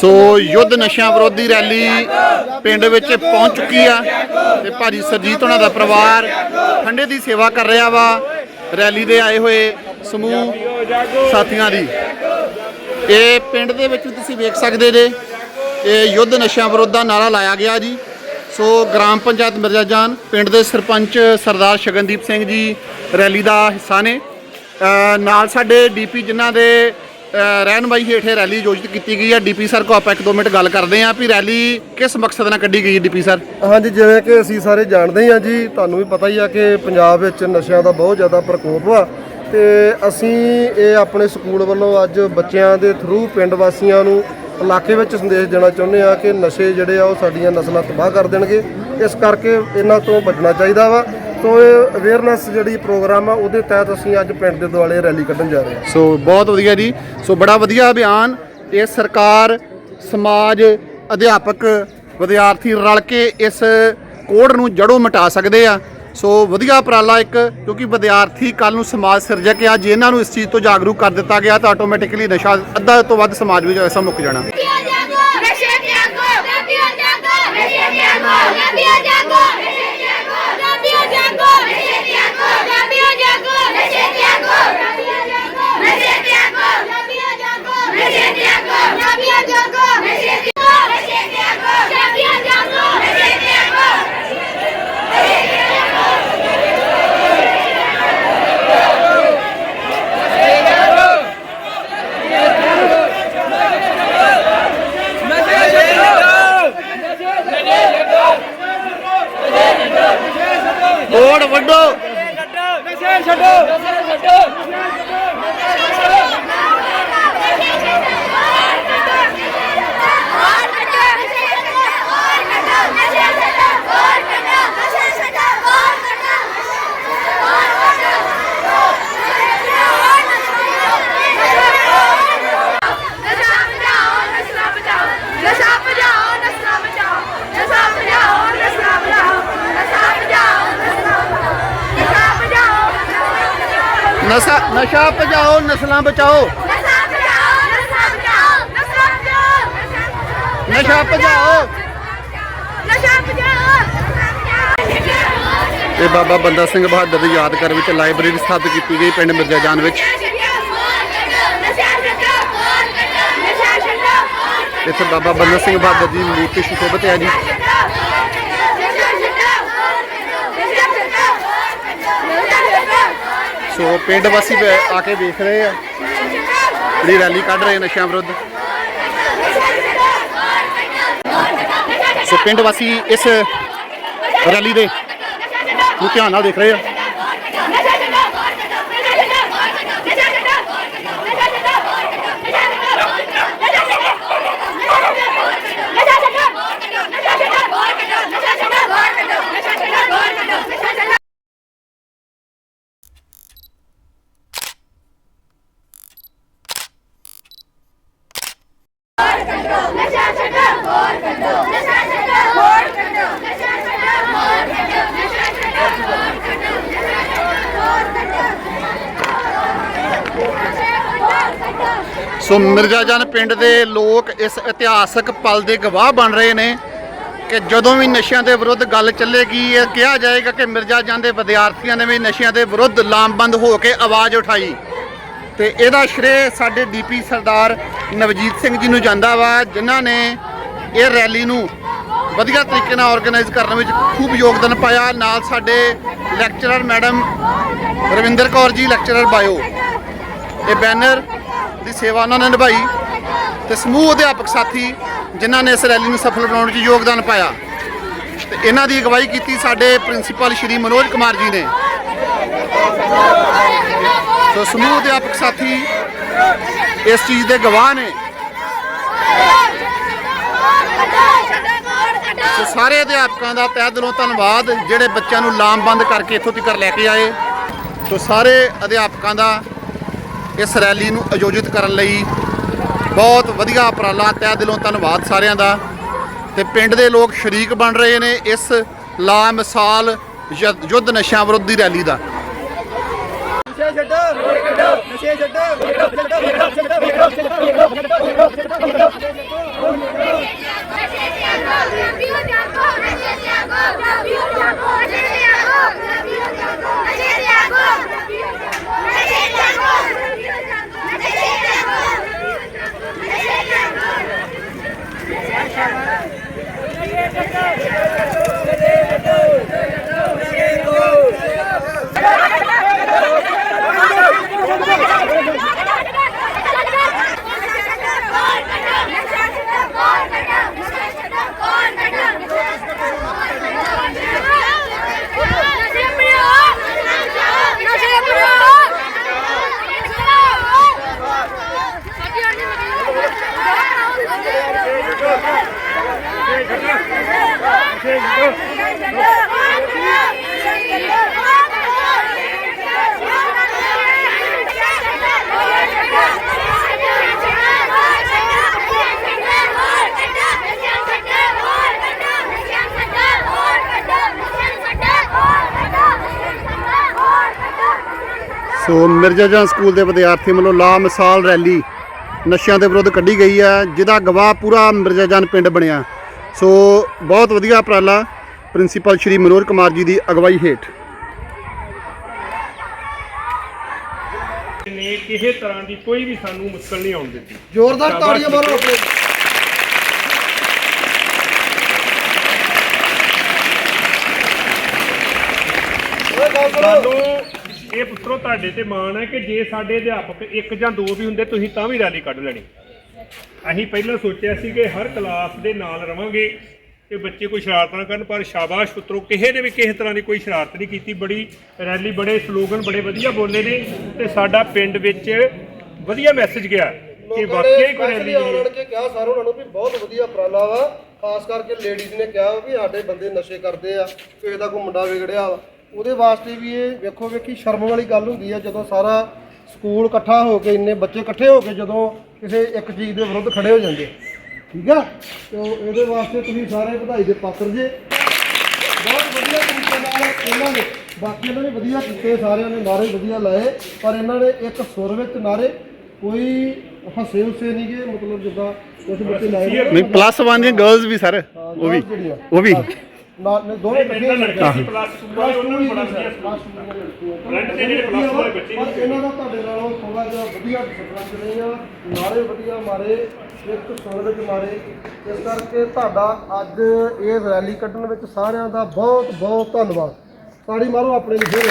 ਸੋ ਯੁੱਧ ਨਸ਼ਿਆਂ ਵਿਰੋਧੀ ਰੈਲੀ ਪਿੰਡ ਵਿੱਚ ਪਹੁੰਚ ਚੁੱਕੀ ਆ ਤੇ ਭਾਜੀ ਸਰਜੀਤ ਉਹਨਾਂ ਦਾ ਪਰਿਵਾਰ ਠੰਡੇ ਦੀ ਸੇਵਾ ਕਰ ਰਿਹਾ ਵਾ, ਰੈਲੀ ਦੇ ਆਏ ਹੋਏ ਸਮੂਹ ਸਾਥੀਆਂ ਦੀ। ਇਹ ਪਿੰਡ ਦੇ ਵਿੱਚ ਤੁਸੀਂ ਵੇਖ ਸਕਦੇ ਜੇ, ਇਹ ਯੁੱਧ ਨਸ਼ਿਆਂ ਵਿਰੋਧ ਦਾ ਨਾਰਾ ਲਾਇਆ ਗਿਆ ਜੀ। ਸੋ ਗ੍ਰਾਮ ਪੰਚਾਇਤ ਮਿਰਜ਼ਾਜਾਨ ਪਿੰਡ ਦੇ ਸਰਪੰਚ ਸਰਦਾਰ ਸ਼ਗਨਦੀਪ ਸਿੰਘ ਜੀ ਰੈਲੀ ਦਾ ਹਿੱਸਾ ਨੇ। ਨਾਲ ਸਾਡੇ ਡੀਪੀ ਜਿਨ੍ਹਾਂ ਦੇ ਰਹਿਨਮਾਈ ਹੇਠੇ ਰੈਲੀ ਆਯੋਜਿਤ ਕੀਤੀ ਗਈ ਹੈ। ਡੀਪੀ ਸਰ, ਕੋ ਆਪਾਂ ਇੱਕ ਦੋ ਮਿੰਟ ਗੱਲ ਕਰਦੇ ਆਂ ਵੀ ਰੈਲੀ ਕਿਸ ਮਕਸਦ ਨਾਲ ਕੱਢੀ ਗਈ ਹੈ ਡੀਪੀ ਸਰ? ਹਾਂਜੀ, ਜਿਵੇਂ ਕਿ ਅਸੀਂ ਸਾਰੇ ਜਾਣਦੇ ਹਾਂ ਜੀ, ਤੁਹਾਨੂੰ ਵੀ ਪਤਾ ਹੀ ਆ ਕਿ ਪੰਜਾਬ ਵਿੱਚ ਨਸ਼ਿਆਂ ਦਾ ਬਹੁਤ ਜ਼ਿਆਦਾ ਪ੍ਰਕੋਪ ਵਾ ਤੇ ਅਸੀਂ ਇਹ ਆਪਣੇ ਸਕੂਲ ਵੱਲੋਂ ਅੱਜ ਬੱਚਿਆਂ ਦੇ ਥਰੂ ਪਿੰਡ ਵਾਸੀਆਂ ਨੂੰ ਇਲਾਕੇ ਵਿੱਚ ਸੰਦੇਸ਼ ਦੇਣਾ ਚਾਹੁੰਦੇ ਆ ਕਿ ਨਸ਼ੇ ਜਿਹੜੇ ਆ ਉਹ ਸਾਡੀਆਂ ਨਸਲਾਂ ਤਬਾਹ ਕਰ ਦੇਣਗੇ। ਇਸ ਕਰਕੇ ਇਹਨਾਂ ਤੋਂ ਬਚਣਾ ਚਾਹੀਦਾ ਵਾ। ਸੋ ਇਹ ਅਵੇਅਰਨੈਸ ਜਿਹੜੀ ਪ੍ਰੋਗਰਾਮ ਆ ਉਹਦੇ ਤਹਿਤ ਅਸੀਂ ਅੱਜ ਪਿੰਡ ਦੇ ਦੁਆਲੇ ਰੈਲੀ ਕੱਢਣ ਜਾ ਰਹੇ ਹਾਂ। ਸੋ ਬਹੁਤ ਵਧੀਆ ਜੀ। ਸੋ ਬੜਾ ਵਧੀਆ ਅਭਿਆਨ। ਇਹ ਸਰਕਾਰ ਸਮਾਜ ਅਧਿਆਪਕ ਵਿਦਿਆਰਥੀ ਰਲ ਕੇ ਇਸ ਕੋੜ ਨੂੰ ਜੜੋਂ ਮਿਟਾ ਸਕਦੇ ਆ। ਸੋ ਵਧੀਆ ਉਪਰਾਲਾ ਇੱਕ ਕਿਉਂਕਿ ਵਿਦਿਆਰਥੀ ਕੱਲ ਨੂੰ ਸਮਾਜ ਸਿਰਜਕ ਆ ਜੇ ਇਹਨਾਂ ਨੂੰ ਇਸ ਚੀਜ਼ ਤੋਂ ਜਾਗਰੂਕ ਕਰ ਦਿੱਤਾ ਗਿਆ ਤਾਂ ਆਟੋਮੈਟਿਕਲੀ ਨਸ਼ਾ ਅੱਧਾ ਤੋਂ ਵੱਧ ਸਮਾਜ ਵਿੱਚ ਐਸਾ ਮੁੱਕ ਜਾਣਾ। ਨਸ਼ੇ ਤਿਆਗੋ ਨਸ਼ੇ ਤਿਆਗੋ ਨਬੀਓ ਜਾਗੋ ਨਸ਼ੇ ਤਿਆਗੋ ਨਬੀਓ ਜਾਗੋ ਨਸ਼ੇ ਤਿਆਗੋ। ছোট ਨਸ਼ਾ ਭਜਾਓ ਨਸਲਾਂ ਬਚਾਓ। ਨਸ਼ਾ ਭਜਾਓ ਤੇ ਬਾਬਾ ਬੰਦਾ ਸਿੰਘ ਬਹਾਦਰ ਦੀ ਯਾਦਗਾਰ ਵਿੱਚ ਲਾਇਬ੍ਰੇਰੀ ਸਥਾਪਿਤ ਕੀਤੀ ਗਈ ਪਿੰਡ ਮਿਰਜ਼ਾ ਜਾਨ ਵਿੱਚ। ਇੱਥੇ ਬਾਬਾ ਬੰਦਾ ਸਿੰਘ ਬਹਾਦਰ ਦੀ ਮੂਰਤੀ ਸੁਸ਼ੋਭਿਤ ਹੈ ਜੀ। ਸੋ ਪਿੰਡ ਵਾਸੀ ਆ ਕੇ ਵੇਖ ਰਹੇ ਆ। ਜਿਹੜੀ ਰੈਲੀ ਕੱਢ ਰਹੇ ਨਸ਼ਿਆਂ ਵਿਰੁੱਧ। ਸੋ ਪਿੰਡ ਵਾਸੀ ਇਸ ਰੈਲੀ ਦੇ ਨੂੰ ਧਿਆਨ ਨਾਲ ਦੇਖ ਰਹੇ ਆ ਨਸ਼ਾ ਛੱਡੋ ਹੋਰ ਕੱਢੋ ਨਸ਼ਾ ਛੱਡੋ ਹੋਰ ਕੱਢੋ ਨਸ਼ਾ ਛੱਡੋ ਹੋਰ ਕੱਢੋ ਨਸ਼ਾ ਛੱਡੋ ਹੋਰ ਕੱਢੋ ਨਸ਼ਾ ਛੱਡੋ ਹੋਰ ਕੱਢੋ ਸੋ ਮਿਰਜ਼ਾ ਪਿੰਡ ਦੇ ਲੋਕ ਇਸ ਇਤਿਹਾਸਕ ਪਲ ਦੇ ਗਵਾਹ ਬਣ ਰਹੇ ਨੇ ਕਿ ਜਦੋਂ ਵੀ ਨਸ਼ਿਆਂ ਦੇ ਵਿਰੁੱਧ ਗੱਲ ਚੱਲੇਗੀ, ਇਹ ਕਿਹਾ ਜਾਏਗਾ ਕਿ ਮਿਰਜ਼ਾਜਾਨ ਦੇ ਵਿਦਿਆਰਥੀਆਂ ਨੇ ਵੀ ਨਸ਼ਿਆਂ ਦੇ ਵਿਰੁੱਧ ਲਾਮਬੰਦ ਹੋ ਕੇ ਆਵਾਜ਼ ਉਠਾਈ। ਤੇ ਇਹਦਾ ਸ਼੍ਰੇ ਸਾਡੇ ਡੀਪੀ ਸਰਦਾਰ ਨਵਜੀਤ ਸਿੰਘ ਜੀ ਨੂੰ ਜਾਂਦਾ ਵਾ, ਜਿਨ੍ਹਾਂ ਨੇ ਇਹ ਰੈਲੀ ਨੂੰ ਵਧੀਆ ਤਰੀਕੇ ਨਾਲ ਆਰਗੇਨਾਈਜ਼ ਕਰਨ ਵਿੱਚ ਖੂਬ ਯੋਗਦਾਨ ਪਾਇਆ। ਨਾਲ ਸਾਡੇ lecturer madam Ravinder Kaur ji lecturer bio. ਇਹ ਬੈਨਰ ਦੀ ਸੇਵਾ ਉਹਨਾਂ ਨੇ ਨਿਭਾਈ ਤੇ ਸਮੂਹ ਅਧਿਆਪਕ ਸਾਥੀ ਜਿਨ੍ਹਾਂ ਨੇ ਇਸ ਰੈਲੀ ਨੂੰ ਸਫਲ ਬਣਾਉਣ ਵਿੱਚ ਯੋਗਦਾਨ ਪਾਇਆ ਤੇ ਇਹਨਾਂ ਦੀ ਅਗਵਾਈ ਕੀਤੀ ਸਾਡੇ ਪ੍ਰਿੰਸੀਪਲ ਸ਼੍ਰੀ ਮਨੋਜ ਕੁਮਾਰ ਜੀ ਨੇ। ਸੋ ਸਮੂਹ ਅਧਿਆਪਕ ਸਾਥੀ ਇਸ ਚੀਜ਼ ਦੇ ਗਵਾਹ ਨੇ। ਸੋ ਸਾਰੇ ਅਧਿਆਪਕਾਂ ਦਾ ਤਹਿ ਦਿਲੋਂ ਧੰਨਵਾਦ, ਜਿਹੜੇ ਬੱਚਿਆਂ ਨੂੰ ਲਾਮਬੰਦ ਕਰਕੇ ਇੱਥੋਂ ਤੱਕ ਲੈ ਕੇ ਆਏ। ਸੋ ਸਾਰੇ ਅਧਿਆਪਕਾਂ ਦਾ ਇਸ ਰੈਲੀ ਨੂੰ ਆਯੋਜਿਤ ਕਰਨ ਲਈ ਬਹੁਤ ਵਧੀਆ ਉਪਰਾਲਾ, ਤਹਿ ਦਿਲੋਂ ਧੰਨਵਾਦ ਸਾਰਿਆਂ ਦਾ। ਤੇ ਪਿੰਡ ਦੇ ਲੋਕ ਸ਼ਰੀਕ ਬਣ ਰਹੇ ਨੇ ਇਸ ਲਾ ਮਿਸਾਲ ਯੁੱਧ- ਨਸ਼ਿਆਂ ਵਿਰੁੱਧ ਦੀ ਰੈਲੀ ਦਾ। ਨਸ਼ੇ ਤਿਆਗੋ ਪੰਜਾਬੀਓ ਜਾਗੋ ਨਸ਼ੇ ਤਿਆਗੋ ਪੰਜਾਬੀਓ ਜਾਗੋ ਨਸ਼ੇ ਤਿਆਗੋ ਪੰਜਾਬੀਓ ਜਾਗੋ ਨਸ਼ੇ ਤਿਆਗੋ ਪੰਜਾਬੀਓ ਜਾਗੋ ਨਸ਼ੇ ਤਿਆਗੋ ਪੰਜਾਬੀਓ ਜਾਗੋ ਨਸ਼ੇ ਤਿਆਗੋ ਨਸ਼ੇ ਤਿਆਗੋ ਸੋ ਮਿਰਜ਼ਾਜਾਨ ਸਕੂਲ ਦੇ ਵਿਦਿਆਰਥੀਆਂ ਵੱਲੋਂ ਲਾ ਮਿਸਾਲ ਰੈਲੀ ਨਸ਼ਿਆਂ ਦੇ ਵਿਰੁੱਧ ਕੱਢੀ ਗਈ ਹੈ ਜਿਹਦਾ ਗਵਾਹ ਪੂਰਾ ਮਿਰਜ਼ਾਜਾਨ ਪਿੰਡ ਬਣਿਆ। ਸੋ ਬਹੁਤ ਵਧੀਆ ਉਪਰਾਲਾ ਪ੍ਰਿੰਸੀਪਲ ਸ਼੍ਰੀ ਮਨੋਜ ਕੁਮਾਰ ਜੀ ਦੀ ਅਗਵਾਈ ਹੇਠ। ਨੇ ਕਿਸੇ ਤਰ੍ਹਾਂ ਦੀ ਕੋਈ ਵੀ ਸਾਨੂੰ ਮੁਸ਼ਕਲ ਨਹੀਂ ਆਉਣ ਦਿੱਤੀ। ਜ਼ੋਰਦਾਰ ਤਾੜੀਆਂ ਮਾਰੋ ਆਪਣੇ। ਓਏ ਗੱਲ ਸੁਣੋ ਸਾਨੂੰ ਇਹ ਪੁੱਤਰੋ ਤੁਹਾਡੇ ਤੇ ਮਾਣ ਹੈ ਕਿ ਜੇ ਸਾਡੇ ਅਧਿਆਪਕ ਇੱਕ ਜਾਂ ਦੋ ਵੀ ਹੁੰਦੇ ਤੁਸੀਂ ਤਾਂ ਵੀ ਰੈਲੀ ਕੱਢ ਲੈਣੀ। ਅਸੀਂ ਪਹਿਲਾਂ ਸੋਚਿਆ ਸੀ ਕਿ ਹਰ ਕਲਾਸ ਦੇ ਨਾਲ ਰਵਾਂਗੇ ਤੇ ਬੱਚੇ ਕੋਈ ਸ਼ਰਾਰਤ ਨਾ ਕਰਨ ਪਰ ਸ਼ਾਬਾਸ਼ ਪੁੱਤਰੋ ਕਿਸੇ ਨੇ ਵੀ ਕਿਸੇ ਤਰ੍ਹਾਂ ਦੀ ਕੋਈ ਸ਼ਰਾਰਤ ਨਹੀਂ ਕੀਤੀ। ਬੜੀ ਰੈਲੀ ਬੜੇ ਸਲੋਗਨ ਬੜੇ ਵਧੀਆ ਬੋਲੇ ਨੇ ਤੇ ਸਾਡਾ ਪਿੰਡ ਵਿੱਚ ਵਧੀਆ ਮੈਸੇਜ ਗਿਆ ਕਿ ਵਾਕਈ ਕੋਈ ਰੈਲੀ ਆਣ ਕੇ ਕਿਹਾ ਸਰ ਉਹਨਾਂ ਨੂੰ ਵੀ ਬਹੁਤ ਵਧੀਆ ਉਪਰਾਲਾ ਵਾ। ਖਾਸ ਕਰਕੇ ਲੇਡੀਜ਼ ਨੇ ਕਿਹਾ ਵੀ ਸਾਡੇ ਬੰਦੇ ਨਸ਼ੇ ਕਰਦੇ ਆ ਕਿਸੇ ਦਾ ਕੋਈ ਮੁੰਡਾ ਵਿਗੜਿਆ ਵਾ। ਉਹਦੇ ਵਾਸਤੇ ਵੀ ਇਹ ਵੇਖੋ ਵੇਖੀ ਸ਼ਰਮ ਵਾਲੀ ਗੱਲ ਹੁੰਦੀ ਆ ਜਦੋਂ ਸਾਰਾ ਸਕੂਲ ਇਕੱਠਾ ਹੋ ਕੇ ਇੰਨੇ ਬੱਚੇ ਇਕੱਠੇ ਹੋ ਕੇ ਜਦੋਂ ਕਿਸੇ ਇੱਕ ਚੀਜ਼ ਦੇ ਵਿਰੁੱਧ ਖੜੇ ਹੋ ਜਾਂਦੇ ਠੀਕ ਆ ਤੇ ਇਹਦੇ ਵਾਸਤੇ ਤੁਸੀਂ ਸਾਰੇ ਵਧਾਈ ਦੇ ਪਾਤਰ ਜੇ ਬਹੁਤ ਵਧੀਆ ਤਰੀਕੇ ਨਾਲ ਇਹਨਾਂ ਨੇ ਬਾਕੀ ਇਹਨਾਂ ਨੇ ਵਧੀਆ ਕੀਤੇ ਸਾਰਿਆਂ ਨੇ ਨਾਰੇ ਵਧੀਆ ਲਾਏ ਪਰ ਇਹਨਾਂ ਨੇ ਇੱਕ ਸੁਰ ਵਿੱਚ ਨਾਰੇ ਕੋਈ ਹੱਸੇ ਹੁਸੇ ਨਹੀਂ ਗਏ ਮਤਲਬ ਜਿੱਦਾਂ ਕੁਝ ਬੱਚੇ ਲਾਏ। ਨਹੀਂ ਪਲੱਸ 1 ਦੀਆਂ ਗਰਲਸ ਵੀ ਸਰ ਹਾਂ, ਉਹ ਵੀ। ਉਹ ਵੀ ਦੋਵੇਂ ਨਾਲ ਪਲੱਸ 2 ਵਾਲੇ ਉਹਨਾਂ ਨੂੰ ਬੜਾ ਵਧੀਆ ਸੀ ਫਰੰਟ ਤੇ ਜਿਹੜੇ plus two ਵਾਲੇ ਬੱਚੇ ਪਰ ਇਹਨਾਂ ਦਾ ਤੁਹਾਡੇ ਨਾਲੋਂ ਥੋੜਾ ਜਿਹਾ ਵਧੀਆ ਡਿਸਪਲਨ ਨਹੀਂ ਆ। ਨਾਰੇ ਵਧੀਆ ਮਾਰੇ ਇੱਕ ਸੁਰ ਵਿੱਚ ਮਾਰੇ। ਇਸ ਕਰਕੇ ਤੁਹਾਡਾ ਅੱਜ ਇਹ ਰੈਲੀ ਕੱਢਣ ਵਿੱਚ ਸਾਰਿਆਂ ਦਾ ਬਹੁਤ ਬਹੁਤ ਧੰਨਵਾਦ। ਤਾੜੀ ਮਾਰੋ ਆਪਣੇ ਲਈ ਫੇਰ